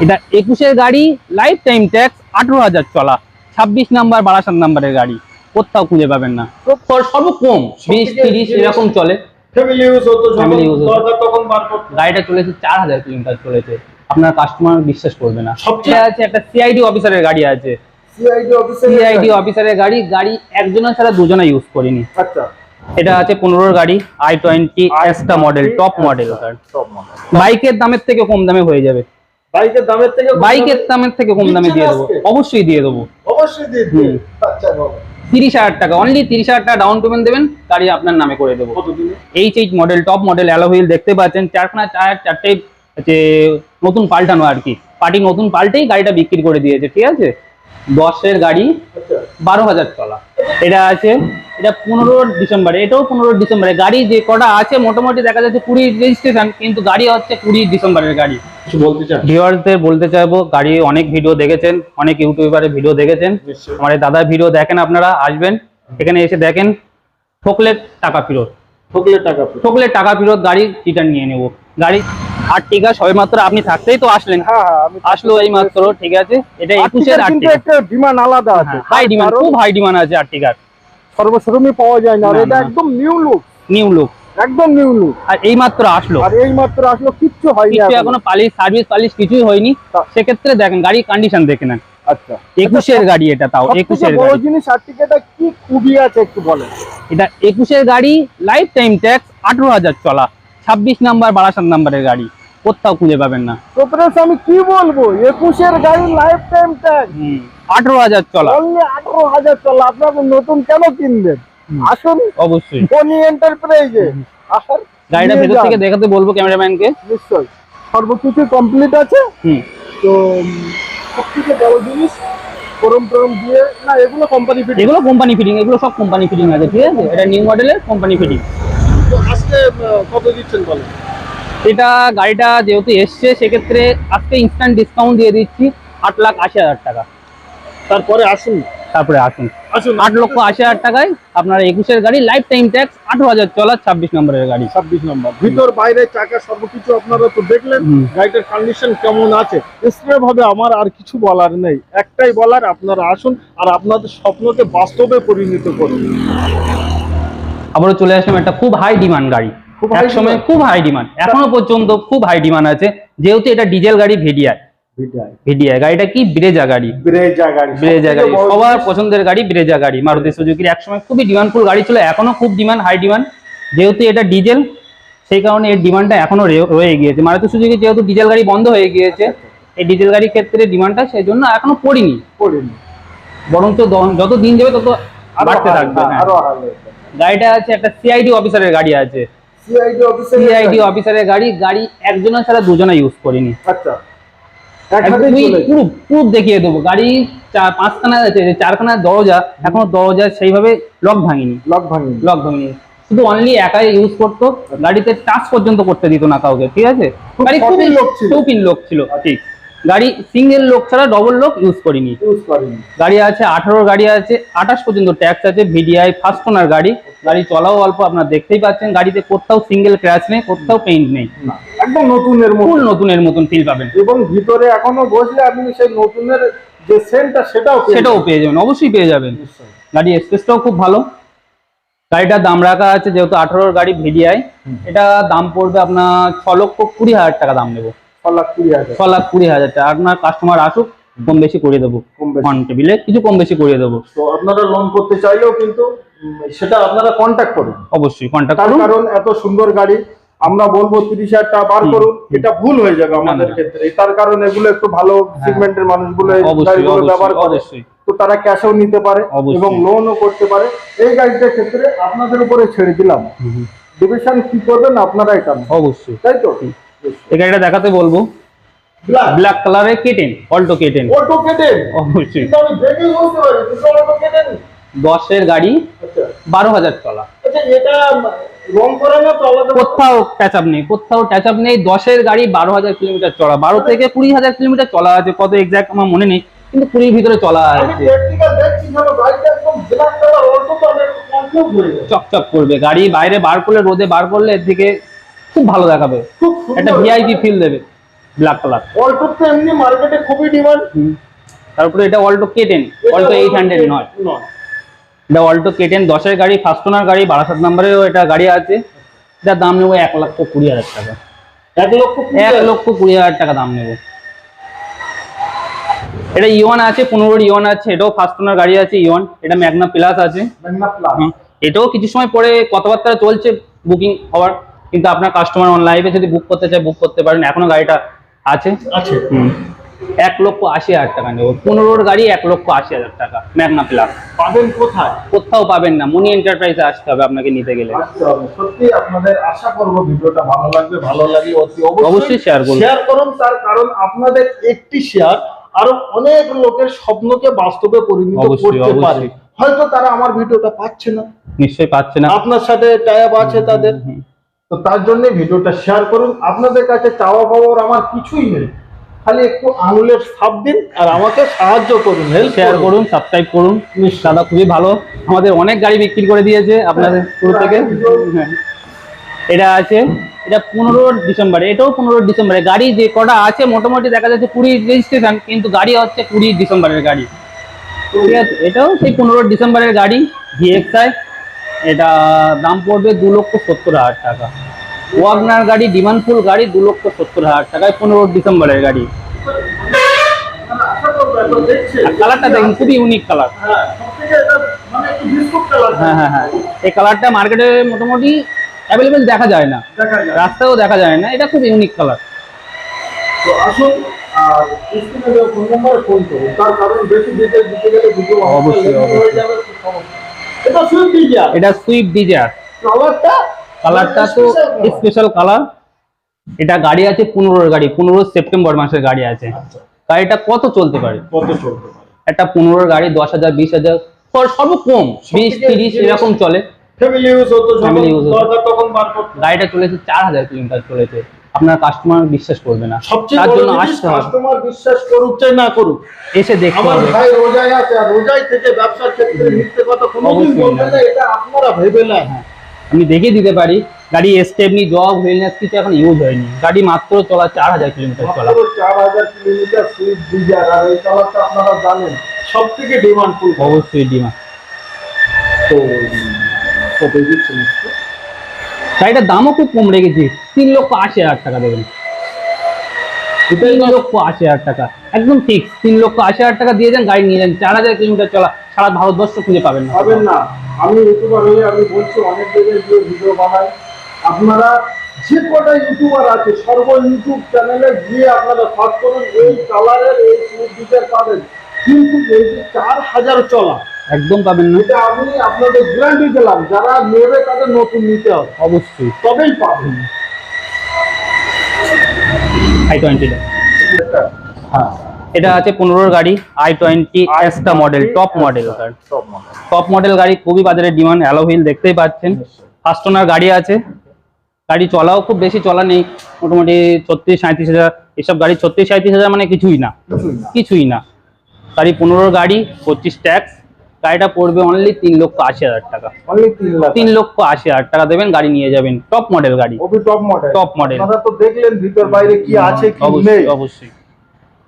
এটা একুশের গাড়ি লাইফ টাইম ট্যাক্স আঠারো হাজার চলা। ছাব্বিশ নাম্বার বারাসাত নাম্বারের গাড়ি। কোথাও খুঁজে পাবেন না। সর- সর্ব কম বিশ তিরিশ এরকম চলে। ফ্যামিলি ইউজ হতো যখন Family use হতো। দরকার তখন বার করতে। গাড়িটা চলেছে চার হাজার কিলোমিটার চলেছে। আপনার কাস্টমার বিশ্বাস করবে না। সবচেয়ে- সবচেয়ে আছে একটা সিআইডি অফিসারের গাড়ি আছে। সিআইডি অফিসারের গাড়ি। গাড়ি একজনের ছাড়া দুজনে ইউজ করিনি। আচ্ছা। এটা আছে পনেরোর গাড়ি I twenty model top model বাইকের দামের থেকে কম দামে হয়ে যাবে। বাইকের দামের থেকে বাইকের দামের থেকে কম দামে দিয়ে দেবো। অবশ্যই দিয়ে দেবো। অবশ্যই দিয়ে দেবো। আচ্ছা তিরিশ হাজার টাকা। অনলি তিরিশ হাজার টাকা ডাউন পেমেন্ট দেবেন গাড়ি আপনার নামে করে দেবো। H H model top model দেখতে পাচ্ছেন। চারখানা চার চারটে যে নতুন পাল্টানো আর কি। পার্টি নতুন পাল্টেই গাড়িটা বিক্রি করে দিয়েছে ঠিক আছে? দশের গাড়ি আচ্ছা। বারো হাজার তলা। এটা আছে এটা পনেরো ডিসেম্বরে এটাও পনেরো ডিসেম্বরে। গাড়ি যে কটা আছে মোটামুটি দেখা যাচ্ছে কুড়ি রেজিস্ট্রেশন কিন্তু গাড়ি হচ্ছে কুড়ি ডিসেম্বরের গাড়ি। কিছু বলতে ভিউয়ার্সদের বলতে চাইব গাড়ি অনেক ভিডিও দেখেছেন অনেক ইউটিউবারের ভিডিও দেখেছেন। আমার দাদার ভিডিও দেখেন আপনারা আসবেন এখানে এসে দেখেন ঠকলে টাকা ফেরত। ঠকলে টাকা। ঠকলে টাকা ফেরত গাড়ি রিটার্ন নিয়ে নেব। গাড়ি আর টিকা সবে মাত্র আপনি থাকতেই তো আসলেন। হ্যাঁ হ্যাঁ আসলো এই মাত্র ঠিক আছে? এটা একুশের ডিমান্ড আলাদা আছে। হাই ডিমান্ড খুব হাই ডিমান্ড আছে আর্টিকার পাওয়া যায় না এটা একদম নিউ লুক নিউ লুক একদম নিউ লুক আর এই মাত্র আসলো। আর এই মাত্র আসলো কিচ্ছু হয়নি কিছু এখনও। পালিশ সার্ভিস পালিশ কিছুই হয়নি। সেক্ষেত্রে দেখেন গাড়ি কন্ডিশন দেখে নেন। আচ্ছা। একুশের গাড়ি এটা তাও একুশের বড় গাড়ি। জিনিস আর্টিকাটা কি খুবই আছে একটু বলেন। এটা একুশের গাড়ি লাইফ টাইম ট্যাক্স আঠারো হাজার চলা। ছাব্বিশ নাম্বার বারাসাত নাম্বারের গাড়ি কোথাও খুঁজে পাবেন না। তো প্রেস আমি কি বলব? একুশের গাড়ি লাইফ টাইম ট্যাক্স আঠারো হাজার চলা। আঠারো হাজার চলা আপনাকে নতুন কেন কিনবেন? আসুন অবশ্যই। ধনী এন্টারপ্রাইজে আর গাড়িটা ভেতর থেকে দেখাতে বলব ক্যামেরাম্যানকে। নিশ্চয়ই। সর্বকিছু কমপ্লিট আছে। হুম। তো সব থেকে বড় জিনিস গরম টরম দিয়ে না এগুলো কোম্পানি ফিটিং এগুলো কোম্পানি ফিটিং এগুলো সব কোম্পানি ফিটিং আছে ঠিক আছে? এটা নিউ মডেলের কোম্পানি ফিটিং আজকে কত দিচ্ছেন বলেন? এটা গাড়িটা যেহেতু এসছে সেক্ষেত্রে আজকে ইনস্ট্যান্ট ডিসকাউন্ট দিয়ে দিচ্ছি আট লাখ আশি হাজার টাকা। তারপরে আসুন। তারপরে আসুন। আসুন। আট লক্ষ আশি হাজার টাকায় আপনার একুশের গাড়ি লাইফ টাইম ট্যাক্স আঠারো হাজার চলা ছাব্বিশ নম্বরের গাড়ি। ছাব্বিশ নম্বর। ভিতর বাইরে চাকা সর্বকিছু আপনারা তো দেখলেন। গাড়িটার কন্ডিশন কেমন আছে? স্প্রে ভাবে আমার আর কিছু বলার নেই। একটাই বলার আপনারা আসুন আর আপনাদের স্বপ্নকে বাস্তবে পরিণত করুন। আবারও চলে আসলাম একটা খুব হাই ডিমান্ড গাড়ি। এক সময় খুব হাই ডিমান্ড এখনও পর্যন্ত খুব হাই ডিমান্ড আছে। যেহেতু এটা ডিজেল গাড়ি ভিডিআই ভিডিআই গাড়িটা কি? ব্রেজা গাড়ি। ব্রেজা গাড়ি। ব্রেজা গাড়ি। সবার পছন্দের গাড়ি ব্রেজা গাড়ি। মারুতি সুজুকির একসময় খুবই ডিমান্ডফুল গাড়ি ছিল এখনও খুব ডিমান্ড হাই ডিমান্ড যেহেতু এটা ডিজেল সেই কারণে এর ডিমান্ডটা এখনও রয়ে গিয়েছে। মারুতি সুজুকি যেহেতু ডিজেল গাড়ি বন্ধ হয়ে গিয়েছে এই ডিজেল গাড়ির ক্ষেত্রে ডিমান্ডটা সেই জন্য এখনও পড়িনি। বরঞ্চ যত দিন যাবে তত বাড়তে থাকবে। আরও। গাড়িটা আছে একটা সিআইডি অফিসারের গাড়ি আছে। CID অফিসের সিআইডি। অফিসারের গাড়ি? গাড়ি একজনের ছাড়া দুজনে ইউজ করিনি। আচ্ছা। দেখিয়ে দেবো। গাড়ি চার পাঁচখানা আছে যে চারখানা দরজা এখনও দরজা সেইভাবে লক ভাঙিনি। লক ভাঙিনি। লক ভাঙিনি। শুধু অনলি একাই ইউজ করতো। গাড়িতে টাচ পর্যন্ত করতে দিত না কাউকে ঠিক আছে? গাড়ি খুবই লোক ছিল। লোক ছিল ঠিক। গাড়ি সিঙ্গেল লোক ছাড়া ডবল লোক ইউজ করিনি। ইউজ করিনি। গাড়ি আছে আঠারো গাড়ি আছে আঠাশ পর্যন্ত ট্যাক্স আছে ভিডিআই ফার্স্ট ওনার গাড়ি। গাড়ি চলাও অল্প আপনার দেখতেই পাচ্ছেন গাড়িতে কোথাও সিঙ্গেল ক্র্যাশ নেই কোথাও পেইন্ট নেই। একদম নতুনের মতো ফুল নতুনের মতন ফিল পাবেন। এবং ভিতরে এখনও বসলে আপনি সেই নতুনের যে সেন্টটা সেটাও সেটাও পেয়ে যাবেন অবশ্যই পেয়ে যাবেন। গাড়ি স্পেসটাও খুব ভালো। গাড়িটার দাম রাখা আছে যেহেতু আঠারোর গাড়ি ভিডিআই এটা দাম পড়বে আপনার ছ লক্ষ কুড়ি হাজার টাকা দাম নেব। ছ লাখ কুড়ি হাজার। টাকা। আপনার কাস্টমার আসুক কম বেশি করে দেবো কম অন টেবিলে কিছু কম বেশি করে দেবো। তো আপনারা লোন করতে চাইলেও কিন্তু সেটা আপনারা কন্ট্যাক্ট করুন। অবশ্যই কন্ট্যাক্ট করুন। কারণ এত সুন্দর গাড়ি আমরা বলব তিরিশ হাজার টাকা বার করুন এটা ভুল হয়ে যাবে আমাদের। ক্ষেত্রে। তার কারণ এগুলো একটু ভালো সেগমেন্টের মানুষগুলো এই গাড়িগুলো ব্যবহার করে। তো তারা ক্যাশও নিতে পারে। এবং লোনও করতে পারে। এই গাড়িটার ক্ষেত্রে আপনাদের উপরে ছেড়ে দিলাম। ডিভিশন কি করবেন আপনারা এটা অবশ্যই। তাই তো? এই গাড়িটা দেখাতে বলব। ব্ল্যাক কালারের কেটেন অল্টো কেটেন অটো কেটে অবশ্যই। দশের গাড়ি আচ্ছা। বারো হাজার চলা আচ্ছা এটা রং করে না তো আলাদা কোথাও ট্যাচ আপ নেই কোথাও ট্যাচ আপ নেই দশের গাড়ি বারো হাজার কিলোমিটার চলা বারো থেকে কুড়ি হাজার কিলোমিটার চলা আছে কত এক্সাক্ট আমার মনে নেই কিন্তু কুড়ির ভিতরে চলা আছে। কালার হয়ে চকচক করবে গাড়ি বাইরে বার করলে রোদে বার করলে এর থেকে খুব ভালো দেখাবে। একটা ভিআইপি ফিল দেবে ব্ল্যাক কালার অল্টো তো এমনি মার্কেটে খুবই ডিমান্ড তারপরে এটা Alto K ten Alto eight hundred নয়। এটা অল্টো কে টেন দশের গাড়ি ফার্স্ট ওনার গাড়ি বারাসাত নাম্বারেও এটা গাড়ি আছে। এটার দাম নেব এক লক্ষ কুড়ি হাজার টাকা। এক লক্ষ এক লক্ষ কুড়ি হাজার টাকা দাম নেব। এটা ইওয়ান আছে পনেরোর ইওয়ান আছে এটাও ফার্স্ট ওনার গাড়ি আছে ইওয়ান এটা ম্যাগনা প্লাস আছে। Magna plus. এটাও কিছু সময় পরে কথাবার্তা চলছে বুকিং হওয়ার। কিন্তু আপনার কাস্টমার অনলাইনে যদি বুক করতে চায় বুক করতে পারেন। এখনও গাড়িটা আছে। আছে। এক লক্ষ আশি হাজার টাকা নেব। পনেরোর গাড়ি এক লক্ষ আশি হাজার টাকা ম্যাগনা প্লাস পাবেন কোথায়? কোথাও পাবেন না। মনি এন্টারপ্রাইজে আসতে হবে আপনাকে নিতে গেলে। সত্যি আপনাদের আশা করব ভিডিওটা ভালো লাগবে ভালো লাগে অতি অবশ্যই শেয়ার করুন। শেয়ার করুন তার কারণ আপনাদের একটি শেয়ার আরও অনেক লোকের স্বপ্নকে বাস্তবে পরিণত করতে পারে। হয়তো তারা আমার ভিডিওটা পাচ্ছে না। নিশ্চয়ই পাচ্ছে না। আপনার সাথে টাইপ আছে তাদের। তো তার জন্য ভিডিওটা শেয়ার করুন। আপনাদের কাছে চাওয়া পাওয়ার আমার কিছুই নেই। খালি একটু আঙুলের ছাপ দিন আর আমাকে সাহায্য করুন হেল্প শেয়ার করুন। সাবস্ক্রাইব করুন। দাদা খুবই ভালো। আমাদের অনেক গাড়ি বিক্রি করে দিয়েছে আপনাদের শুরু থেকে। হ্যাঁ। এটা আছে এটা পনেরো ডিসেম্বরে এটাও পনেরো ডিসেম্বরে। গাড়ি যে কটা আছে মোটামুটি দেখা যাচ্ছে কুড়ি রেজিস্ট্রেশন কিন্তু গাড়ি হচ্ছে কুড়ি ডিসেম্বরের গাড়ি। ঠিক আছে এটাও সেই পনেরো ডিসেম্বরের গাড়ি ভিএক্সআই এটা দাম পড়বে দু লক্ষ সত্তর হাজার টাকা। ওয়াগনার গাড়ি ডিমান্ডফুল গাড়ি দু লক্ষ সত্তর হাজার টাকায় পনেরো ডিসেম্বরের গাড়ি। কালারটা দেখুন খুবই ইউনিক কালার হ্যাঁ হ্যাঁ হ্যাঁ। এই কালারটা মার্কেটে মোটামুটি অ্যাভেলেবেল দেখা যায় না। রাস্তাও দেখা যায় না। এটা খুব ইউনিক কালার তো আসুন আর স্ক্রিনে ফোন নাম্বারে ফোন করুন। তার কারণ বেশি ডিটেল দিতে গেলে ভিডিও অবশ্যই, হয়ে যাবে সমস্যা। এটা সুইফট ডিজায়ার এটা সুইফট ডিজায়ার কালারটা কালারটা তো স্পেশাল কালার এটা গাড়ি আছে পনেরোর গাড়ি পনেরো সেপ্টেম্বর মাসের গাড়ি আছে। আচ্ছা। গাড়িটা কত চলতে পারে? কত চলতে পারে? একটা পনেরোর গাড়ি দশ হাজার বিশ হাজার সব কম। বিশ তিরিশ এরকম চলে। ফ্যামিলি ইউজ হতো যখন হতো। দরকার তখন বার করতে। গাড়িটা চলেছে চার হাজার কিলোমিটার চলেছে। আপনার কাস্টমার বিশ্বাস করবে না। তার জন্য আসতে হবে। কাস্টমার বিশ্বাস করুক চাই না করুক। এসে দেখতে আমার হবে। ভাই রোজায় আছে আর রোজায় থেকে ব্যবসার ক্ষেত্রে মিথ্যে কথা কোনোদিন বলবে না। এটা আপনারা ভেবে না আমি দেখিয়ে দিতে পারি গাড়ি স্টেপনি জব হুইলনেস কিছু এখন ইউজ হয়নি। গাড়ি মাত্র চলা চার হাজার কিলোমিটার চলা। চার হাজার কিলোমিটার সুইফট ডিজায়ার আর এই কালারটা আপনারা জানেন সব থেকে ডিমান্ডফুল অবশ্যই ডিমা তো কত দিচ্ছেন গাড়িটার দামও খুব কম রেখেছি। তিন লক্ষ আশি হাজার টাকা দেবেন। তিন লক্ষ আশি হাজার টাকা। একদম ফিক্স তিন লক্ষ আশি হাজার টাকা দিয়ে যান গাড়ি নিয়ে যান। চার হাজার কিলোমিটার চলা সারা ভারতবর্ষ খুঁজে পাবেন না। পাবেন না। আমি ইউটিউবার হয়ে আমি বলছি অনেক জায়গায় গিয়ে ভিডিও বানাই। আপনারা যে কটা ইউটিউবার আছে সর্ব ইউটিউব চ্যানেলে গিয়ে আপনারা সার্চ করুন এই কালারের এই সুইফট পাবেন। কিন্তু এই যে চার হাজার চলা একদম পাবেন না। এটা আমি আপনাদের গ্যারান্টি দিলাম। যারা নেবে তাদের নতুন নিতে হবে। অবশ্যই। তবেই পাবেন। আই টোয়েন্টিটা হ্যাঁ। এটা আছে পনেরোর গাড়ি I twenty এসটা model top model top model গাড়ি খুবই বাজারে ডিমান্ড অ্যালো হুইল দেখতেই পাচ্ছেন। ফার্স্ট ওনার গাড়ি আছে। গাড়ি চলাও খুব বেশি চলা নেই। মোটামুটি ছত্রিশ সাঁত্রিশ হাজার এসব গাড়ি ছত্রিশ সাঁত্রিশ হাজার মানে কিছুই না। কিছুই না। গাড়ি পনেরোর গাড়ি পঁচিশ ট্যাক্স গাড়িটা পড়বে অনলি তিন লক্ষ আশি হাজার টাকা। অনলি তিন লক্ষ আশি হাজার টাকা দেবেন গাড়ি নিয়ে যাবেন। টপ মডেল গাড়ি। Top model model। আপনারা তো দেখলেন ভিতর বাইরে কি আছে অবশ্যই অবশ্যই।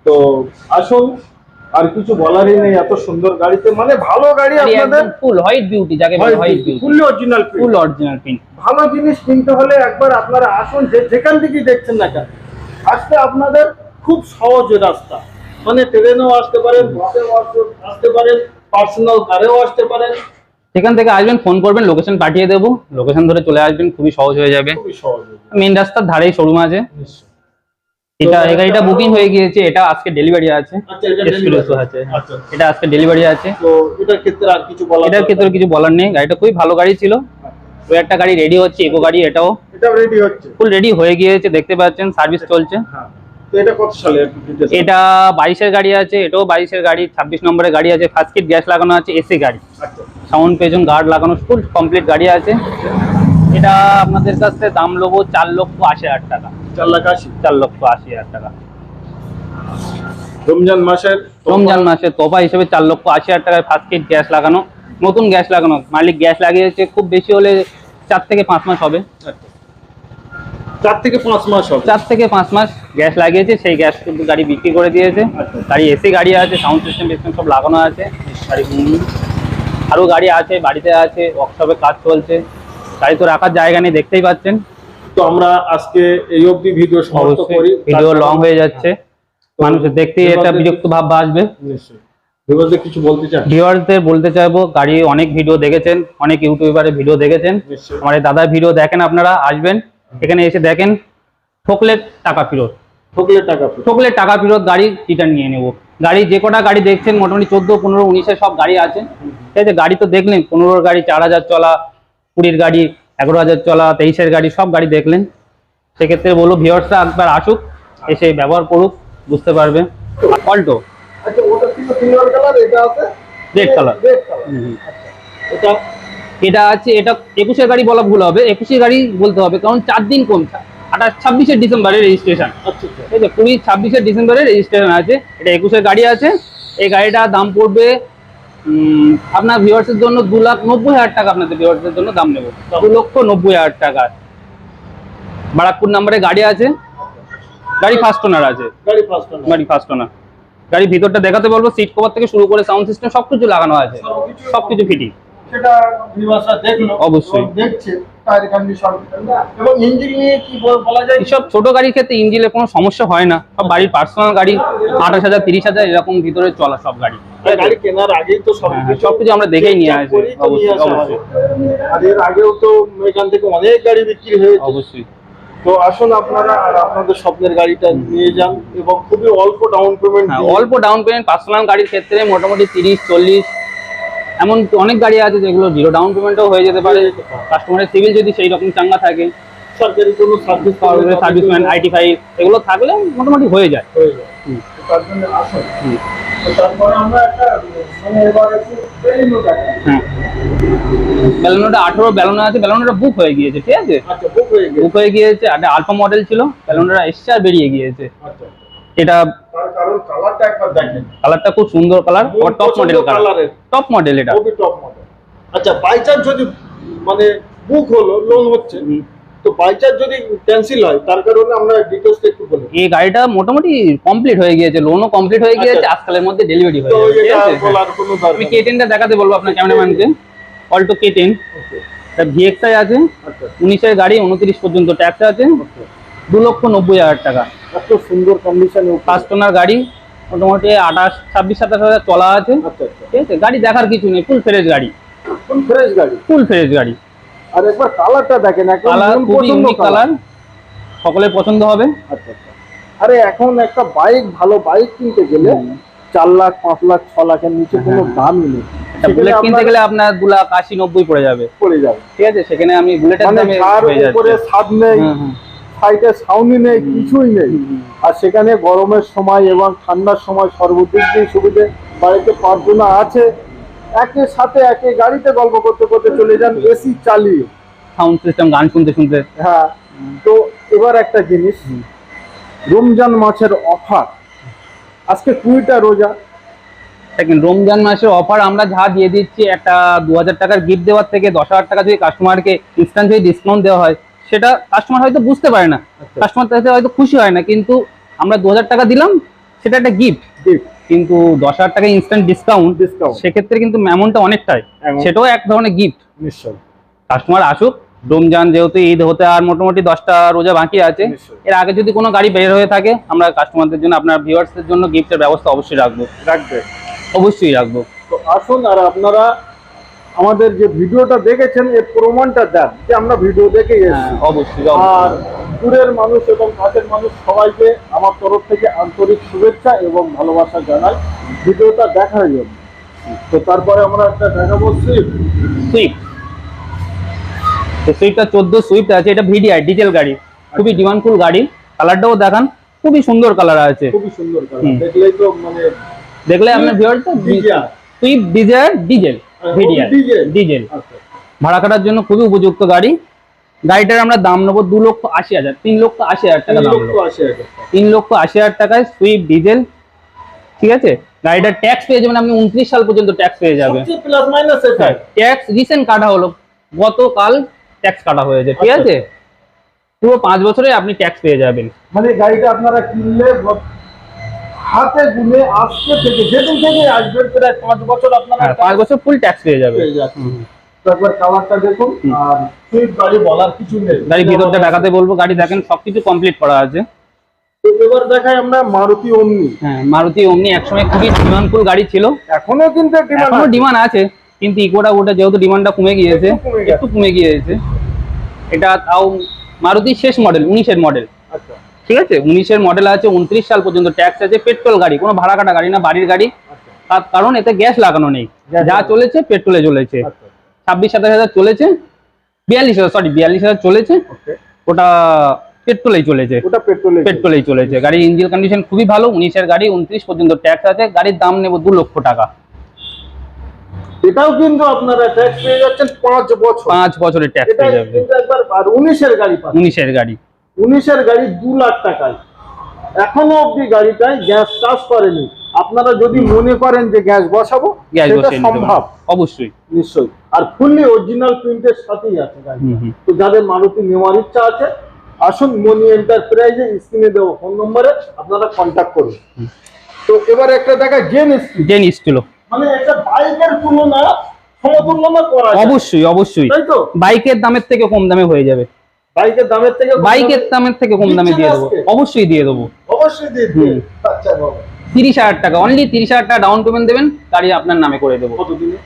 তো আসুন আর কিছু বলারই নেই এত সুন্দর গাড়িতে। মানে ভালো গাড়ি আপনাদের। ফুল হোয়াইট বিউটি যাকে বলে white beauty fully original full original print ভালো জিনিস কিনতে হলে একবার আপনারা আসুন যে যেখান থেকেই দেখছেন না কেন। আসতে আপনাদের খুব সহজ রাস্তা। মানে ট্রেনেও আসতে পারেন বাসেও আসতে পারেন পার্সোনাল কারেও আসতে পারেন। সেখান থেকে আসবেন ফোন করবেন লোকেশন পাঠিয়ে দেবো। লোকেশন ধরে চলে আসবেন খুবই সহজ হয়ে যাবে। মেন রাস্তার ধারেই শোরুম আছে। এটা এই গাড়িটা বুকিং হয়ে গিয়েছে এটা আজকে ডেলিভারি আছে। আচ্ছা এটা আছে। আচ্ছা এটা আজকে ডেলিভারি আছে। এটার ক্ষেত্রে আর কিছু বলা এটার ক্ষেত্রে কিছু বলার নেই। গাড়িটা খুবই ভালো গাড়ি ছিল। ওই একটা গাড়ি রেডি হচ্ছে ইকো গাড়ি এটাও। এটা রেডি হচ্ছে। ফুল রেডি হয়ে গিয়েছে দেখতে পাচ্ছেন সার্ভিস চলছে। হ্যাঁ। তো এটা কত সালে একটু details এটা বাইশের গাড়ি আছে এটাও বাইশের গাড়ি ছাব্বিশ নম্বরের গাড়ি আছে ফার্স্ট কিট গ্যাস লাগানো আছে এসি গাড়ি। সাউন্ড পেছন গার্ড লাগানো ফুল কমপ্লিট গাড়ি আছে। এটা আপনাদের কাছ দাম নেব চার লক্ষ আশি হাজার টাকা। চার লাখ আশি? চার লক্ষ আশি হাজার টাকা। রমজান মাসের রমজান মাসে তোফা হিসেবে চার লক্ষ আশি হাজার টাকায় ফার্স্ট কিট গ্যাস লাগানো। নতুন গ্যাস লাগানো। মালিক গ্যাস লাগিয়েছে খুব বেশি হলে চার থেকে পাঁচ মাস হবে। আচ্ছা। চার থেকে পাঁচ মাস হবে। চার থেকে পাঁচ মাস গ্যাস লাগিয়েছে সেই গ্যাস কিন্তু গাড়ি বিক্রি করে দিয়েছে। গাড়ি এসি গাড়ি আছে সাউন্ড সিস্টেম টিস্টেম সব লাগানো আছে। গাড়ি হুম, আরও গাড়ি আছে বাড়িতে আছে ওয়ার্কশপে কাজ চলছে। গাড়ি তো রাখার জায়গা নেই দেখতেই পাচ্ছেন। তো আমরা আজকে এই অবধি ভিডিও সমাপ্ত করি। ভিডিও লং হয়ে যাচ্ছে। মানুষের দেখতেই এটা বিরক্ত ভাব আসবে নিশ্চয়ই। ভিউয়ারদের কিছু বলতে চান? ভিউয়ারদের বলতে চাইব গাড়ি অনেক ভিডিও দেখেছেন অনেক ইউটিউবারে ভিডিও দেখেছেন। আমার এই দাদার ভিডিও দেখেন আপনারা আসবেন। এখানে এসে দেখেন ঠকলে টাকা ফেরত। ঠকলে টাকা ফেরত। ঠকলে টাকা ফেরত গাড়ি রিটার্ন নিয়ে নেব। গাড়ি যে কটা গাড়ি দেখছেন মোটামুটি চোদ্দ পনেরো উনিশের সব গাড়ি আছে। ঠিক আছে গাড়ি তো দেখলেন পনেরোর গাড়ি চার হাজার চলা কুড়ির গাড়ি এগারো হাজার চলা তেইশের গাড়ি সব গাড়ি দেখলেন। সেক্ষেত্রে বলব ভিওর্সরা একবার আসুক এসে ব্যবহার করুক বুঝতে পারবে। অল্টো আচ্ছা সিলভার কালার। রেড কালার এটা এটা আছে এটা একুশের গাড়ি বলা ভুল হবে একুশের গাড়ি বলতে হবে কারণ চার দিন কম আঠাশ ছাব্বিশে ডিসেম্বরের রেজিস্ট্রেশন ঠিক আছে কুড়ি ছাব্বিশে ডিসেম্বরের রেজিস্ট্রেশন আছে এটা একুশের গাড়ি আছে এই গাড়িটার দাম পড়বে আপনার ভিউয়ার্সের জন্য দু লাখ নব্বই হাজার টাকা আপনাদের ভিউয়ার্সের জন্য দাম নেব। দু লক্ষ নব্বই হাজার টাকা। বারাকপুর নাম্বারে গাড়ি আছে গাড়ি ফার্স্ট ওনার আছে। গাড়ি ফার্স্ট ওনার গাড়ি ভিতরটা দেখাতে বলব সিট কভার থেকে শুরু করে সাউন্ড সিস্টেম সবকিছু লাগানো আছে। সবকিছু ফিটিং সেটা ভিউয়ার্সরা দেখল। অবশ্যই। দেখছে টায়ার কন্ডিশন এবং ইঞ্জিন নিয়ে কি বলা যায়? এইসব ছোট গাড়ির ক্ষেত্রে ইঞ্জিনে কোনো সমস্যা হয় না। সব বাড়ির পার্সোনাল গাড়ি আঠাশ হাজার তিরিশ হাজার এরকম ভিতরে চলা সব গাড়ি। গাড়ি কেনার আগেই তো হ্যাঁ, সবকিছু আমরা দেখেই নিয়ে আসি। অবশ্যই, আসা অবশ্যই। আর এর আগেও তো এখান থেকে অনেক গাড়ি বিক্রি হয়েছে। অবশ্যই। তো আসুন আপনারা আর আপনাদের স্বপ্নের গাড়িটা নিয়ে যান এবং খুবই অল্প ডাউন পেমেন্ট হ্যাঁ অল্প ডাউন পেমেন্ট পার্সোনাল গাড়ির ক্ষেত্রে মোটামুটি তিরিশ চল্লিশ এমন অনেক গাড়ি আছে যেগুলো জিরো ডাউন পেমেন্টও হয়ে যেতে পারে। কাস্টমারের সিভিল যদি সেই রকম চাঙ্গা থাকে সরকারি কোনো সার্ভিস সার্ভিসম্যান আইটি ফাইল এগুলো থাকলে মোটামুটি হয়ে যায়। হয়ে যায়। হুম। তার জন্য আসুন। তারপরে আমরা একটা মানে এবার একটু হ্যাঁ। আঠেরো আছে বুক হয়ে গিয়েছে ঠিক আছে? আচ্ছা বুক হয়ে বুক হয়ে গিয়েছে আলফা মডেল ছিল ব্যালোনোটা এসছে আর বেরিয়ে গিয়েছে। আচ্ছা। এটা তার কারণ কালারটা একবার দেখেন। কালারটা খুব সুন্দর colour top model colour. Top model এটা। খুবই টপ মডেল আচ্ছা বাই চান্স যদি মানে বুক হলো লোন হচ্ছে তো বাই চান্স যদি ক্যান্সেল হয় তার কারণে আমরা ডিটেলসটা একটু বলি এই গাড়িটা মোটামুটি কমপ্লিট হয়ে গিয়েছে লোনও কমপ্লিট হয়ে গিয়েছে আচ্ছা। আজকালের মধ্যে ডেলিভারি হয়ে তো যাবে ঠিক আছে? বলার কোনো দরকার কে টেনটা দেখাতে বলব আপনার ক্যামেরাম্যানকে অল্টো কে টেন ওকে এটা ভিএক্সআই আছে। আচ্ছা। গাড়ি উনত্রিশ পর্যন্ত ট্যাক্স আছে। ওকে দু লক্ষ নব্বই হাজার টাকা। এত সুন্দর কন্ডিশনে ওনার গাড়ি মোটামুটি আঠাশ ছাব্বিশ সাতাশ হাজার চলা আছে। আচ্ছা আচ্ছা। ঠিক আছে গাড়ি দেখার কিছু নেই ফুল ফ্রেশ গাড়ি। কোন ফ্রেশ গাড়ি? ফুল ফ্রেশ গাড়ি। আর একবার কালারটা দেখেন কালার খুবই ইউনিক কালার সকলের পছন্দ হবে। আচ্ছা আচ্ছা। আরে এখন একটা বাইক ভালো বাইক কিনতে গেলে চার লাখ পাঁচ লাখ ছ লাখের নিচে কোনো দামই নেই। বুলেট কিনতে গেলে আপনার দু লাখ আশি নব্বই পড়ে যাবে। পড়ে যাবে। ঠিক আছে সেখানে আমি বুলেটের মানে দামে তার উপরে ছাদ নেই। সাইডে সাউন্ডই নেই কিছুই নেই। আর সেখানে গরমের সময় এবং ঠান্ডার সময় সর্বদিক দিয়ে সুবিধে বাড়িতে পাঁচজনা আছে। একের সাথে একে গাড়িতে গল্প করতে করতে চলে যান এসি চালিয়ে। সাউন্ড সিস্টেম গান শুনতে শুনতে। হ্যাঁ তো এবার একটা জিনিস। রমজান মাসের অফার। আজকে কুড়িটা রোজা। দেখেন রমজান মাসের অফার আমরা যা দিয়ে দিচ্ছি একটা দু হাজার টাকার গিফট দেওয়ার থেকে দশ হাজার টাকা যদি কাস্টমারকে ইনস্ট্যান্ট যদি ডিসকাউন্ট দেওয়া হয় সেটা কাস্টমার হয়তো বুঝতে পারে না। আচ্ছা। কাস্টমার তাতে হয়তো খুশি হয় না কিন্তু আমরা দু হাজার টাকা দিলাম সেটা একটা গিফট কিন্তু দশ হাজার টাকা ইনস্ট্যান্ট ডিসকাউন্ট discount, সেক্ষেত্রে কিন্তু অ্যামাউন্টটা অনেকটাই। সেটাও এক ধরনের গিফট নিশ্চয় কাস্টমার আসুক রমজান যেহেতু ঈদ হতে আর মোটামুটি দশটা রোজা বাকি আছে এর আগে যদি কোনো গাড়ি বের হয়ে থাকে আমরা কাস্টমারদের জন্য আপনার ভিউয়ার্সদের জন্য গিফটের ব্যবস্থা অবশ্যই রাখব। রাখবে। অবশ্যই রাখব। তো আসুন আর আপনারা আমাদের যে ভিডিওটা দেখেছেন এর প্রমাণটা দেন যে আমরা ভিডিও দেখে হ্যাঁ, এসেছি। অবশ্যই আর দূরের মানুষ এবং কাছের মানুষ সবাইকে আমার তরফ থেকে আন্তরিক শুভেচ্ছা এবং ভালোবাসা জানাই। ভিডিওটা দেখার জন্য। তো তারপরে আমরা একটা দেখাবো সুইফট সুইফট তো সুইফটটা চোদ্দ সুইফট আছে এটা ভিডিআই ডিজেল গাড়ি। খুবই ডিমান্ডফুল গাড়ি। কালারটাও দেখান খুবই সুন্দর কালার আছে। খুবই সুন্দর কালার। দেখলেই তো মানে দেখলে আপনার viewer DJI Swift Dzire diesel. Diesel আচ্ছা। ভাড়া কাটার জন্য খুবই উপযুক্ত গাড়ি। গাড়িটার আমরা দাম নেব দু লক্ষ আশি হাজার তিন লক্ষ আশি হাজার টাকা দাম নেব। তিন লক্ষ আশি হাজার টাকায় সুইফট ডিজেল ঠিক আছে? গাড়িটার ট্যাক্স পেয়ে যাবেন আপনি উনত্রিশ সাল পর্যন্ত ট্যাক্স পেয়ে যাবে সবচেয়ে প্লাস মাইনাস এটাই। ট্যাক্স রিসেন্ট কাটা হলো গতকাল ট্যাক্স কাটা হয়েছে ঠিক আচ্ছা। আছে? পুরো পাঁচ বছরে আপনি ট্যাক্স পেয়ে যাবেন। মানে গাড়িটা আপনারা কিনলে হাতে গুনে আজকে থেকে যেদিন থেকে আসবেন প্রায় পাঁচ বছর আপনারা হ্যাঁ পাঁচ বছর ফুল ট্যাক্স পেয়ে যাবেন। পেয়ে যাচ্ছেন। তো একবার কালারটা দেখুন আর সুইফট গাড়ি বলার কিছু নেই। গাড়ির ভিতরটা দেখাতে বলব গাড়ি দেখেন সবকিছু কমপ্লিট করা আছে। এবার দেখাই আমরা মারুতি ওমনি হ্যাঁ মারুতি অমনি একসময় খুবই ডিমান্ডফুল গাড়ি ছিল। এখনও কিন্তু এখনও ডিমান্ড আছে কিন্তু ইকোটা ওটা যেহেতু ডিমান্ডটা কমে গিয়েছে একটু কমে গেছে। একটু কমে গিয়েছে। এটা তাও মারুতি শেষ মডেল উনিশের মডেল আচ্ছা। ঠিক আছে? উনিশের মডেল আছে উনত্রিশ সাল পর্যন্ত ট্যাক্স আছে পেট্রোল গাড়ি কোনো ভাড়া কাটা গাড়ি না বাড়ির গাড়ি। আচ্ছা। তার কারণ এতে গ্যাস লাগানো নেই। যা চলেছে পেট্রোলে চলেছে। আচ্ছা। ছাব্বিশ সাতাশ হাজার চলেছে বিয়াল্লিশ হাজার সরি বিয়াল্লিশ হাজার চলেছে। ওটা পেট্রোলেই চলেছে। ওটা পেট্রোলে পেট্রোলেই চলেছে। গাড়ির ইঞ্জিন কন্ডিশন খুবই ভালো উনিশের গাড়ি উনত্রিশ পর্যন্ত ট্যাক্স আছে গাড়ির দাম নেব দু লক্ষ টাকা। এটাও কিন্তু আপনারা ট্যাক্স পেয়ে যাচ্ছেন পাঁচ বছর। পাঁচ বছরের ট্যাক্স পেয়ে যাবে কিন্তু একবার আর উনিশের গাড়ি উনিশের গাড়ি। উনিশের গাড়ি দু লাখ টাকায়। এখনও অব্দি গাড়িটায় গ্যাস চাষ করেনি। আপনারা যদি মনে করেন যে গ্যাস বসাবো সেটা সম্ভব। অবশ্যই। নিশ্চয়ই। আর ফুললি অরিজিনাল প্রিন্টের সাথেই আছে গাড়ি। তো যাদের মারুতি নেওয়ার ইচ্ছা আছে আসুন মনি এন্টারপ্রাইজে স্ক্রিনে দেবো ফোন নম্বরে আপনারা কন্ট্যাক্ট করুন। তো এবার একটা দেখা জেন স্ক্রিন জেন স্টিলো মানে একটা বাইকের তুলনা সমতুলনা করা অবশ্যই অবশ্যই। তাই তো? বাইকের দামের থেকে কম দামে হয়ে যাবে। বাইকের দামের থেকে বাইকের দামে- দামের থেকে কম দামে দিয়ে দেবো। অবশ্যই দিয়ে দেবো। অবশ্যই দিয়ে দিন আচ্ছা তিরিশ হাজার টাকা। অনলি তিরিশ হাজার টাকা ডাউন পেমেন্ট দেবেন গাড়ি আপনার নামে করে দেবো। কতদিনে?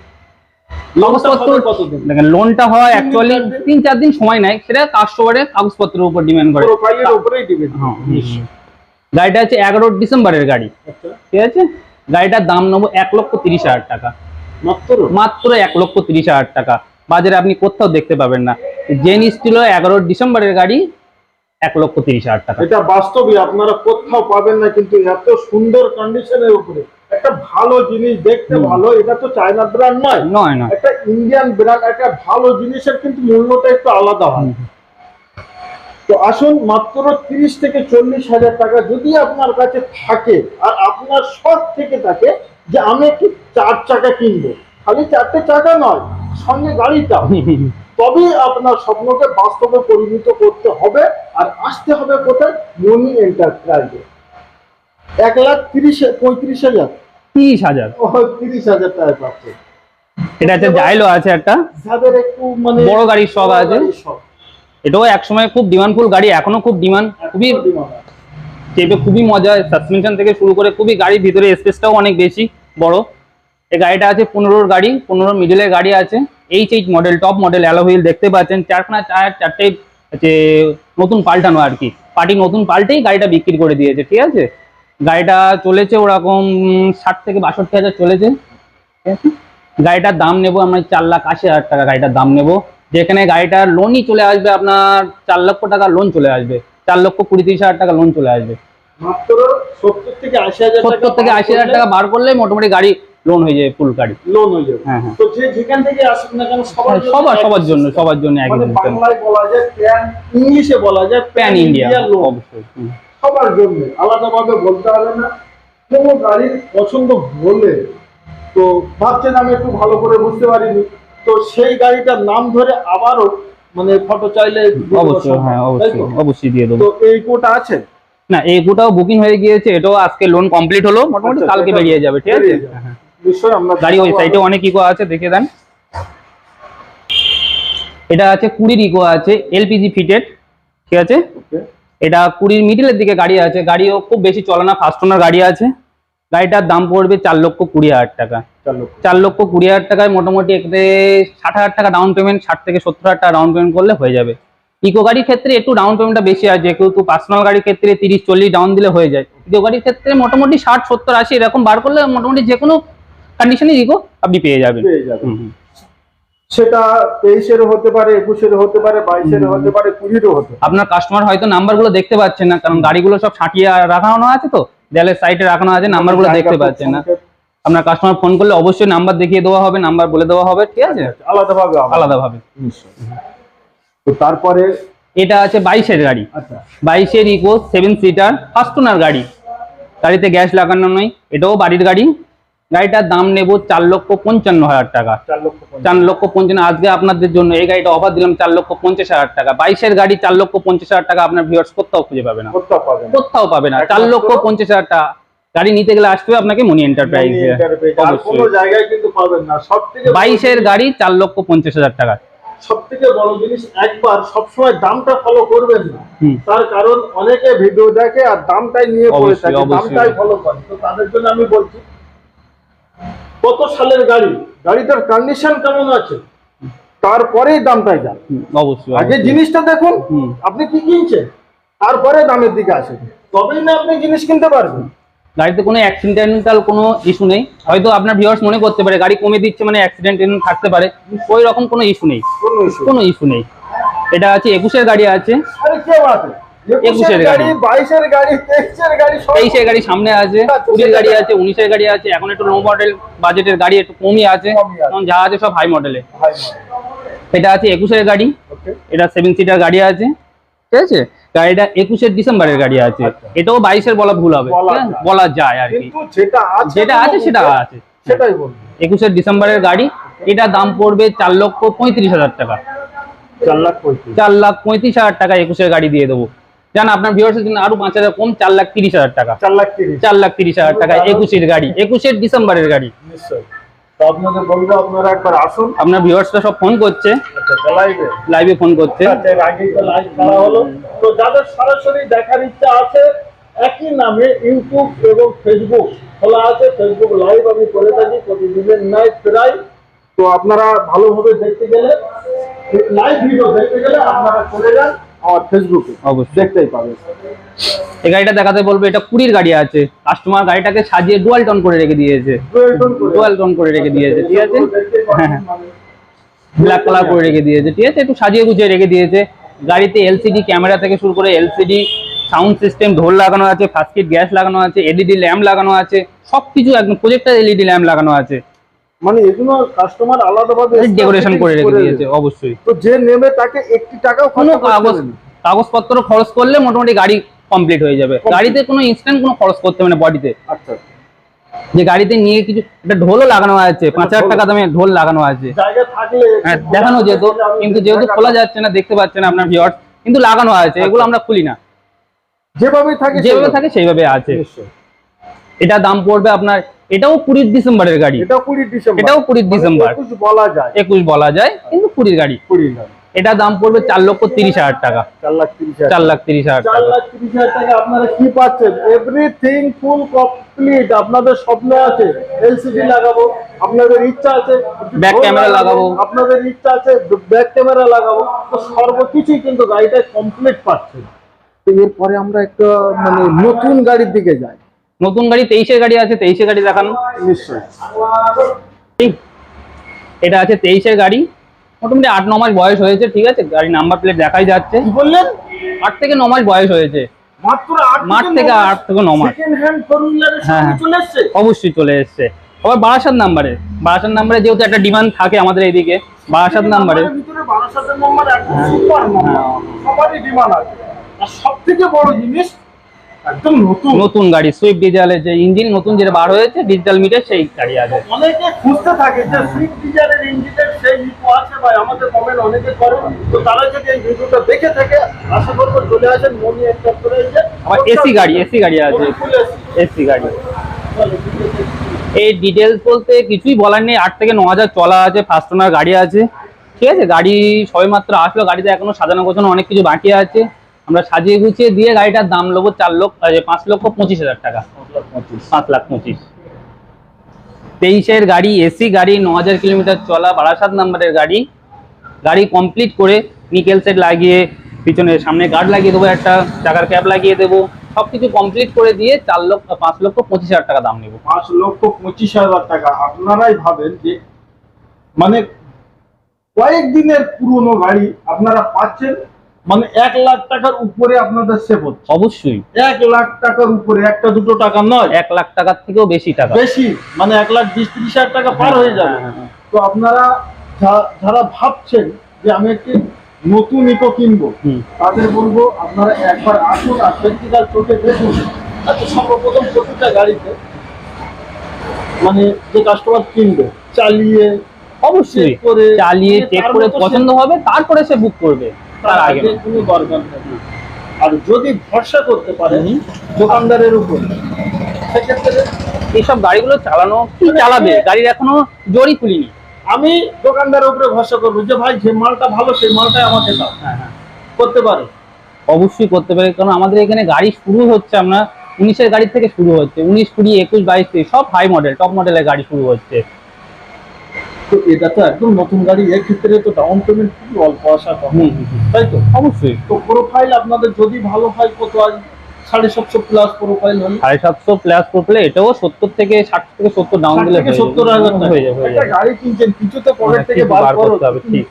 দেখেন লোনটা হয় অ্যাকচুয়ালি তিন চার দিন সময় নেয়। সেটা কাস্টমারের কাগজপত্রের উপর ডিপেন্ড করে। হ্যাঁ। গাড়িটা হচ্ছে এগারো ডিসেম্বরের গাড়ি। আচ্ছা। ঠিক আছে? গাড়িটার দাম নেব এক লক্ষ তিরিশ হাজার টাকা। মাত্র? মাত্র এক লক্ষ তিরিশ হাজার টাকা। বাজারে আপনি কোথাও দেখতে পাবেন না। জেন স্টিল এগারো ডিসেম্বরের গাড়ি এক লক্ষ তিরিশ হাজার টাকা। এটা বাস্তবই আপনারা কোথাও পাবেন না কিন্তু এত সুন্দর কন্ডিশনের উপরে। একটা ভালো জিনিস দেখতে ভালো এটা তো চায়না ব্র্যান্ড নয়। নয় নয়। একটা ইন্ডিয়ান ব্র্যান্ড একটা ভালো জিনিসের কিন্তু মূল্যটা একটু আলাদা হয়। তো আসুন মাত্র তিরিশ থেকে চল্লিশ হাজার টাকা যদি আপনার কাছে থাকে আর আপনার শখ থেকে থাকে যে আমি একটি চার চাকা কিনবো। খালি চারটে চাকা নয় সঙ্গে গাড়িটা। তবেই আপনার স্বপ্নকে বাস্তবে পরিণত করতে হবে আর আসতে হবে কোথায়? মনি এন্টারপ্রাইজে এক লাখ তিরিশ পঁয়ত্রিশ হাজার। তিরিশ হাজার। তিরিশ হাজার টাকা পাচ্ছে। এটা আছে জাইলো আছে একটা। যাদের একটু মানে বড় গাড়ির শখ আছে। এটাও একসময় খুব ডিমান্ডফুল গাড়ি এখনও খুব ডিমান্ড খুবই চেপে খুবই মজা সাসপেনশন থেকে শুরু করে খুবই গাড়ির ভিতরে স্পেসটাও অনেক বেশি বড়। এই গাড়িটা আছে পনেরোর গাড়ি পনেরো মিডিলের গাড়ি আছে। H H model top model alloy wheel দেখতে পাচ্ছেন। চারখানা চার চারটে হচ্ছে নতুন পাল্টানো আর কি। পার্টি নতুন পাল্টেই গাড়িটা বিক্রি করে দিয়েছে ঠিক আছে? গাড়িটা চলেছে ওরকম ষাট থেকে বাষট্টি হাজার চলেছে ঠিক আছে? গাড়িটার দাম নেব আমরা চার লাখ আশি হাজার টাকা গাড়িটার দাম নেব। যেখানে গাড়িটার লোনই চলে আসবে আপনার চার লক্ষ টাকা লোন চলে আসবে। চার লক্ষ কুড়ি তিরিশ হাজার টাকা লোন চলে আসবে। মাত্র সত্তর থেকে আশি হাজার সত্তর থেকে আশি হাজার টাকা বার করলে মোটামুটি গাড়ি লোন হয়ে যাবে ফুল গাড়ি লোন হয়ে যাবে। হ্যাঁ হ্যাঁ। তো যে যেখান থেকে আসুন না কেন সবার জন্য সবার সবার জন্য সবার জন্য একই মানে বাংলায় বলা যায় প্যান ইংলিশে বলা যায় প্যান ইন্ডিয়া লোন অবশ্যই সবার জন্য আলাদাভাবে বলতে হবে না। কোনো গাড়ির পছন্দ হলে তো ভাবছেন আমি একটু ভালো করে বুঝতে পারিনি তো সেই গাড়িটার নাম ধরে আবারও মানে ফটো চাইলে অবশ্যই হ্যাঁ অবশ্যই? অবশ্যই দিয়ে দেবো। তো এই কোটা আছে? না এই কোটাও বুকিং হয়ে গিয়েছে এটাও আজকে লোন কমপ্লিট হলো মোটামুটি আচ্ছা, কালকে বেরিয়ে যাবে ঠিক আছে? হ্যাঁ। নিশ্চয়ই আমরা গাড়ি ওই সাইডে অনেক ইকো আছে দেখে দেন। এটা আছে কুড়ির ইকো আছে এলপিজি ফিটেড ঠিক আছে? এটা কুড়ির মিডিলের দিকে গাড়ি আছে গাড়িও খুব বেশি চলে না ফার্স্ট ওনার গাড়ি আছে। গাড়িটার দাম পড়বে চার লক্ষ কুড়ি হাজার টাকা। চার লক্ষ। কুড়ি হাজার টাকায় মোটামুটি এখানে ষাট হাজার টাকা ডাউন পেমেন্ট ষাট থেকে সত্তর হাজার টাকা ডাউন পেমেন্ট করলে হয়ে যাবে। ইকো গাড়ির ক্ষেত্রে একটু ডাউন পেমেন্টটা বেশি আছে কিন্তু পার্সোনাল গাড়ির ক্ষেত্রে তিরিশ চল্লিশ ডাউন দিলে হয়ে যায়। ইকো গাড়ির ক্ষেত্রে মোটামুটি ষাট সত্তর আশি এরকম বার করলে মোটামুটি যে কোনো কন্ডিশনে ইকো আপনি পেয়ে যাবেন। পেয়ে যাবে হুম, হুম। সেটা তেইশের হতে পারে একুশের হতে পারে বাইশের হতে পারে কুড়িরও হতে পারে। আপনার কাস্টমার হয়তো নাম্বারগুলো দেখতে পাচ্ছেন না কারণ গাড়িগুলো সব সাঁটিয়ে রাখানো আছে তো দেয়ালের সাইডে রাখানো আছে নাম্বারগুলো দেখতে পাচ্ছেন না। আপনার কাস্টমার ফোন করলে অবশ্যই নাম্বার দেখিয়ে দেওয়া হবে নাম্বার বলে দেওয়া হবে ঠিক আছে? আলাদাভাবে আলাদা আলাদাভাবে। তো তারপরে? এটা আছে বাইশের গাড়ি। আচ্ছা। বাইশের Eeco seven seater first owner গাড়ি। গাড়িতে গ্যাস লাগানো নয় এটাও বাড়ির গাড়ি। গাড়িটার দাম নেব চার লক্ষ পঞ্চান্ন হাজার টাকা। চার লক্ষ। পঞ্চান্ন। আজকে আপনাদের জন্য এই গাড়িটা অফার দিলাম চার লক্ষ পঞ্চাশ হাজার টাকা। বাইশের গাড়ি চার লক্ষ পঞ্চাশ হাজার টাকা আপনার ভিউয়ার্স কোথাও খুঁজে পাবে না। কোথাও পাবে না। চার লক্ষ পঞ্চাশ হাজার টাকা। গাড়ি নিতে গেলে আসতে হবে আপনাকে মনি এন্টারপ্রাইজ বাইশের গাড়ি চার লক্ষ পঞ্চাশ হাজার টাকা। সব থেকে বড় জিনিস একবার সবসময় দামটা ফলো করবেন না। তার কারণ অনেকে ভিডিও দেখে আর দামটাই নিয়ে পড়ে থাকে দামটাই ফলো করে। তো তাদের জন্য আমি বলছি কত সালের গাড়ি? গাড়িটার কন্ডিশন কেমন আছে? তারপরেই দামটাই যান অবশ্যই আগে জিনিসটা দেখুন আপনি কি কিনছেন? তারপরে দামের দিকে আসেন। তবেই না আপনি জিনিস কিনতে পারবেন। গাড়িতে কোনো অ্যাক্সিডেন্টাল কোনো ইস্যু নেই। হয়তো আপনার ভিউয়ার্স মনে করতে পারে গাড়ি কমে দিচ্ছে মানে অ্যাক্সিডেন্ট থাকতে পারে ওই রকম কোনো ইস্যু নেই। কোনো কোনো ইস্যু নেই। এটা আছে একুশের গাড়ি আছে। আরে কে বাতে একুশের একুশের গাড়ি গাড়ি। বাইশের গাড়ি তেইশের গাড়ি তেইশের গাড়ি সামনে আছে কুড়ির গাড়ি আছে। উনিশের গাড়ি আছে এখন একটু লো মডেল বাজেটের গাড়ি একটু কমই আছে এখন যা আছে সব হাই মডেলে এটা আছে একুশের গাড়ি এটা সেভেন সিটার গাড়ি আছে ঠিক আছে? গাড়িটা একুশের ডিসেম্বরের গাড়ি আছে। আচ্ছা। এটাও বাইশের বলা ভুল হবে বলা যায়। আর কি। যেটা আছে সেটা আছে। সেটাই একুশের ডিসেম্বরের গাড়ি এটা দাম পড়বে চার লক্ষ পঁয়ত্রিশ হাজার টাকা। চার লাখ পঁয়ত্রিশ হাজার টাকা একুশের গাড়ি দিয়ে দেবো। জান আপনার ভিউয়ার্সের জন্য আরও পাঁচ হাজার কম চার লাখ তিরিশ হাজার টাকা। চার লাখ তিরিশ। চার লাখ তিরিশ হাজার টাকা একুশের গাড়ি একুশের ডিসেম্বরের গাড়ি। নিশ্চয়ই। আপনাদের বলব আপনারা একবার আসুন। আপনার ভিউয়ার্সরা সব ফোন করছে। আচ্ছা লাইভে ফোন করছে। আচ্ছা, তো লাইভ করা হলো। তো যাদের সরাসরি দেখার ইচ্ছা আছে একই নামে ইউটিউব এবং ফেসবুক খোলা আছে। ফেসবুক লাইভ আমি করে থাকি প্রতিদিনের প্রায়। তো আপনারা ভালোভাবে দেখতে গেলে লাইভ ভিডিও দেখতে গেলে আপনারা চলে যান। আমার ফেসবুকে অবশ্যই। দেখতেই পাবেন। এই গাড়িটা দেখাতে বলব এটা কুড়ির গাড়ি আছে। কাস্টমার গাড়িটাকে সাজিয়ে ডুয়াল টন করে রেখে দিয়েছে। ডুয়াল টন করে। রেখে দিয়েছে ঠিক আছে? ব্ল্যাক কালার করে রেখে দিয়েছে ঠিক আছে? একটু সাজিয়ে গুছিয়ে রেখে দিয়েছে। গাড়িতে এলসিডি ক্যামেরা থেকে শুরু করে এলসিডি সাউন্ড সিস্টেম ঢোল লাগানো আছে ফার্স্ট কিট গ্যাস লাগানো আছে এলইডি ল্যাম্প লাগানো আছে সবকিছু একদম প্রজেক্টার এলইডি ল্যাম্প লাগানো আছে। মানে এগুলো কাস্টমার আলাদাভাবে ডেকোরেশন করে রেখে দিয়েছে। অবশ্যই। তো যে নেবে তাকে একটি টাকাও কোনো কাগজ কাগজপত্র খরচ করলে মোটামুটি গাড়ি কমপ্লিট হয়ে যাবে। গাড়িতে কোনো ইনস্ট্যান্ট কোনো খরচ করতে হবে না বডিতে আচ্ছা। যে গাড়িতে নিয়ে কিছু একটা ঢোলও লাগানো আছে পাঁচ হাজার টাকা দামে ঢোল লাগানো আছে। হ্যাঁ দেখানো যেত কিন্তু যেহেতু খোলা যাচ্ছে না দেখতে পাচ্ছেন আপনার ভিউয়ার্স কিন্তু লাগানো আছে এগুলো আমরা খুলি না। যেভাবে থাকে যেভাবে। থাকে সেইভাবে আছে। এটা দাম পড়বে আপনার এটাও কুড়ির ডিসেম্বরের গাড়ি। এটাও কুড়ি ডিসেম্বর। এটাও কুড়ির ডিসেম্বর। একুশ বলা যায়। একুশ বলা যায় কিন্তু কুড়ির গাড়ি। কুড়ি না এটা দাম পড়বে চার লক্ষ তিরিশ হাজার টাকা। চার লাখ তিরিশ হাজার চার লাখ তিরিশ হাজার টাকা। তিরিশ হাজার আপনারা কি পাচ্ছেন? এভরিথিং ফুল কমপ্লিট আপনাদের স্বপ্ন আছে এলসিডি লাগাবো। আপনাদের ইচ্ছা আছে drone camera লাগাবো। আপনাদের ইচ্ছা আছে ব্যাক ক্যামেরা লাগাবো। তো সর্বকিছুই কিন্তু গাড়িটা কমপ্লিট পাচ্ছেন তো এরপরে আমরা একটা মানে নতুন গাড়ির দিকে যাই। নতুন গাড়ি তেইশের গাড়ি আছে তেইশের গাড়ি দেখানো। নিশ্চয়ই। এটা আছে তেইশের গাড়ি। মোটামুটি আট ন মাস বয়স হয়েছে ঠিক আছে? গাড়ি নাম্বার প্লেট দেখাই যাচ্ছে। বললেন? আট থেকে ন মাস বয়স হয়েছে। মাঠ থেকে আট থেকে ন মাস। হ্যাঁ, হ্যাঁ। অবশ্যই চলে এসছে। আবার বারাসাত নাম্বারে। বারাসাত নাম্বারে যেহেতু একটা ডিমান্ড থাকে আমাদের এইদিকে বারাসাত নাম্বারে। সব থেকে বড় জিনিস একদম নতুন। নতুন গাড়ি সুইফট ডিজাইলের যে ইঞ্জিন নতুন যেটা বার হয়েছে ডিজিটাল মিটার সেই গাড়ি আছে। অনেকে খুঁজতে থাকে যে সুইফট ডিজায়ারের ইঞ্জিনের সেই ইকো আছে ভাই আমাদের কমেন্ট অনেকে করে তো তারা যদি এই ভিডিওটা দেখে থাকে আশা করব চলে আসেন মনি একটা করে আবার এসি গাড়ি এসি গাড়ি আছে। এসি গাড়ি। এই ডিটেলস বলতে কিছুই বলার নেই। আট থেকে ন হাজার চলা আছে ফার্স্ট ওনার গাড়ি আছে। ঠিক আছে গাড়ি সবেমাত্র আসলো গাড়িতে এখনও সাজানো গোছানো অনেক কিছু বাকি আছে। আমরা সাজিয়ে গুছিয়ে দিয়ে গাড়িটার দাম নেব চার লক্ষ পাঁচ লক্ষ পঁচিশ হাজার টাকা। পাঁচ লাখ পঁচিশ। তেইশের গাড়ি, এসি গাড়ি, ন হাজার কিলোমিটার চলা, বারাসাত নাম্বারের গাড়ি। গাড়ি কমপ্লিট করে নিকেল সেট লাগিয়ে পিছনে সামনে গার্ড লাগিয়ে দেবো একটা, চাকার ক্যাব লাগিয়ে দেবো। সবকিছু কমপ্লিট করে দিয়ে চার লক্ষ, পাঁচ লক্ষ পঁচিশ হাজার টাকা দাম নেব। পাঁচ লক্ষ পঁচিশ হাজার টাকা। আপনারাই ভাবেন যে মানে কয়েকদিনের পুরনো গাড়ি আপনারা পাচ্ছেন মানে এক লাখ টাকার উপরে আপনাদের সেভ হচ্ছে। অবশ্যই। এক লাখ টাকার উপরে একটা দুটো টাকা নয়। এক লাখ টাকার থেকেও বেশি টাকা। বেশি মানে এক লাখ বিশ ত্রিশ হাজার টাকা পার হয়ে যাবে। হ্যাঁ, হ্যাঁ, তো আপনারা যারা ভাবছেন যে আমি একটি নতুন ইকো কিনবো তাদের বলব আপনারা একবার আসুন আর প্র্যাকটিক্যাল চোখে দেখুন। আচ্ছা সর্বপ্রথম প্রতিটা গাড়িতে মানে যে কাস্টমার কিনবে চালিয়ে অবশ্যই। করে চালিয়ে চেক করে পছন্দ হবে তারপরে সে বুক করবে। তার আগে কোনো দরকার আর যদি ভরসা করতে পারে হুম। দোকানদারের উপর সেক্ষেত্রে এইসব গাড়িগুলো চালানো কি চালাবে? গাড়ির এখনও জড়ি খুলিনি আমি দোকানদারের উপরে ভরসা করব যে ভাই যে মালটা ভালো সেই মালটাই আমাকে দাও। হ্যাঁ হ্যাঁ। করতে পারে। অবশ্যই করতে পারে কারণ আমাদের এখানে গাড়ি শুরু হচ্ছে আমরা উনিশের গাড়ি থেকে শুরু হচ্ছে উনিশ কুড়ি একুশ বাইশ সব হাই মডেল টপ মডেলের গাড়ি শুরু হচ্ছে। তো এটা তো একদম নতুন গাড়ি তো ডাউন পেমেন্ট খুবই অল্প আসা কম। তাই তো? অবশ্যই। তো প্রোফাইল আপনাদের যদি ভালো হয় কত আজ সাড়ে সাতশো প্লাস প্রোফাইল হলে। সাড়ে সাতশো প্লাস এটাও সত্তর থেকে ষাট থেকে সত্তর ডাউন দিলে সত্তর হাজার হয়ে যাবে হয়ে যাবে। গাড়ি কিনছেন কিছু তো পকেট থেকে বার বার করো। করতে হবে ঠিক।